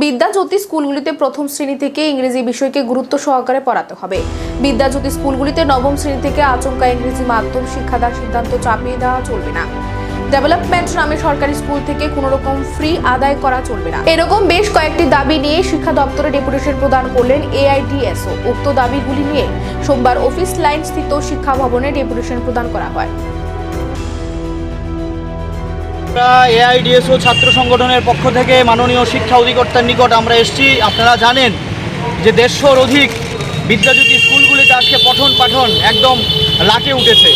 বিদ্যাজ্যোতি স্কুলগুলিতে প্রথম শ্রেণি থেকে ইংরেজি বিষয়কে গুরুত্ব সহকারে পড়াতে হবে। বিদ্যাজ্যোতি স্কুলগুলিতে নবম শ্রেণি থেকে আচমকা ইংরেজি মাধ্যম শিক্ষাদান সিদ্ধান্ত চাপিয়ে দেওয়া চলবে না। ডেভেলপমেন্ট নামে সরকারি স্কুল থেকে কোনো রকম ফ্রি আদায় করা চলবে না। এরকম বেশ কয়েকটি দাবি নিয়ে শিক্ষা দপ্তরে ডেপুটেশন প্রদান করলেন এআইডিএসও। উক্ত দাবিগুলি নিয়ে সোমবার অফিস লাইন স্থিত শিক্ষা ভবনে ডেপুটেশন প্রদান করা হয়। আমরা এআইডিএসও ছাত্র সংগঠনের পক্ষ থেকে মাননীয় শিক্ষা অধিকর্তার নিকট আমরা এসেছি। আপনারা জানেন যে দেড়শোর অধিক বিদ্যাজ্যোতি স্কুলগুলিতে আজকে পঠন পাঠন একদম লাটে উঠেছে।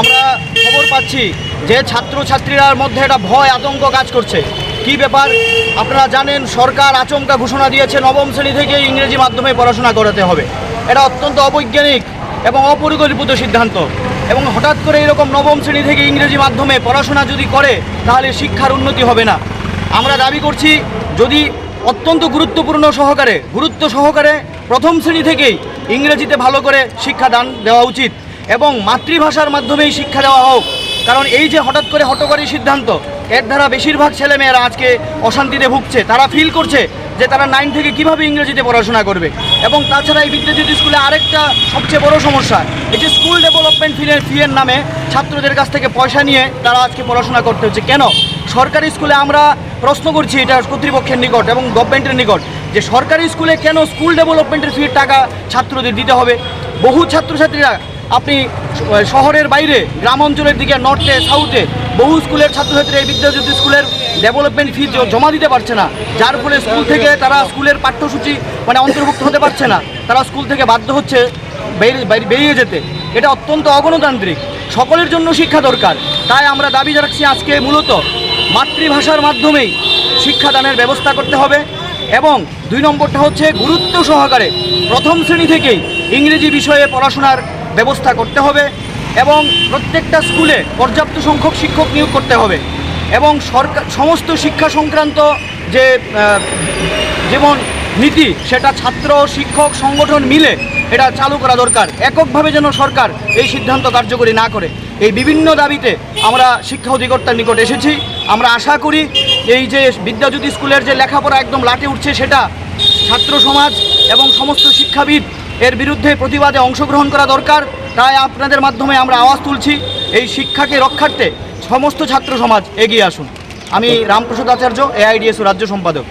আমরা খবর পাচ্ছি যে ছাত্রছাত্রীরার মধ্যে একটা ভয় আতঙ্ক কাজ করছে। কি ব্যাপার? আপনারা জানেন সরকার আচমকা ঘোষণা দিয়েছে, নবম শ্রেণি থেকে ইংরেজি মাধ্যমে পড়াশোনা করাতে হবে। এটা অত্যন্ত অবৈজ্ঞানিক এবং অপরিকল্পিত সিদ্ধান্ত। এবং হঠাৎ করে এরকম নবম শ্রেণি থেকে ইংরেজি মাধ্যমে পড়াশোনা যদি করে, তাহলে শিক্ষার উন্নতি হবে না। আমরা দাবি করছি, যদি অত্যন্ত গুরুত্বপূর্ণ সহকারে, গুরুত্ব সহকারে প্রথম শ্রেণি থেকেই ইংরেজিতে ভালো করে শিক্ষাদান দেওয়া উচিত এবং মাতৃভাষার মাধ্যমেই শিক্ষা দেওয়া হোক কারণ এই যে হঠাৎ করে হটকারী সিদ্ধান্ত, এর দ্বারা বেশিরভাগ ছেলেমেয়েরা আজকে অশান্তিতে ভুগছে। তারা ফিল করছে যে তারা নাইন থেকে কীভাবে ইংরেজিতে পড়াশোনা করবে। এবং তাছাড়া এই বিদ্যাজ্যোতি স্কুলে আরেকটা সবচেয়ে বড় সমস্যা, এই যে স্কুল ডেভেলপমেন্ট ফিনের ফিয়ের নামে ছাত্রদের কাছ থেকে পয়সা নিয়ে তারা আজকে পড়াশোনা করতে হচ্ছে। কেন? সরকারি স্কুলে আমরা প্রশ্ন করছি এটা কর্তৃপক্ষের নিকট এবং গভর্নমেন্টের নিকট যে সরকারি স্কুলে কেন স্কুল ডেভেলপমেন্টের ফির টাকা ছাত্রদের দিতে হবে? বহু ছাত্রছাত্রীরা আপনি শহরের বাইরে, গ্রাম অঞ্চলের দিকে নর্থে সাউথে বহু স্কুলের ছাত্রছাত্রী এই বিদ্যাজ্যোতি স্কুলের ডেভেলপমেন্ট ফি জমা দিতে পারছে না, যার ফলে স্কুল থেকে তারা স্কুলের পাঠ্যসূচি মানে অন্তর্ভুক্ত হতে পারছে না, তারা স্কুল থেকে বাধ্য হচ্ছে বেরিয়ে- যেতে। এটা অত্যন্ত অগণতান্ত্রিক। সকলের জন্য শিক্ষা দরকার। তাই আমরা দাবি রাখছি আজকে মূলত মাতৃভাষার মাধ্যমেই শিক্ষাদানের ব্যবস্থা করতে হবে এবং দুই নম্বরটা হচ্ছে গুরুত্ব সহকারে প্রথম শ্রেণি থেকেই ইংরেজি বিষয়ে পড়াশোনার ব্যবস্থা করতে হবে এবং প্রত্যেকটা স্কুলে পর্যাপ্ত সংখ্যক শিক্ষক নিয়োগ করতে হবে এবং সরকার সমস্ত শিক্ষা সংক্রান্ত যে যেমন নীতি, সেটা ছাত্র, শিক্ষক, সংগঠন মিলে এটা চালু করা দরকার। এককভাবে যেন সরকার এই সিদ্ধান্ত কার্যকরী না করে। এই বিভিন্ন দাবিতে আমরা শিক্ষা অধিকর্তার নিকট এসেছি। আমরা আশা করি এই যে বিদ্যাজ্যোতি স্কুলের যে লেখাপড়া একদম লাটে উঠছে, সেটা ছাত্র সমাজ এবং সমস্ত শিক্ষাবিদ এর বিরুদ্ধে প্রতিবাদে অংশগ্রহণ করা দরকার। তাই আপনাদের মাধ্যমে আমরা আওয়াজ তুলছি। এই শিক্ষাকে রক্ষার্থে সমস্ত ছাত্র সমাজ এগিয়ে আসুন। আমি রামপ্রসাদ আচার্য এআইডিএস রাজ্য সম্পাদক।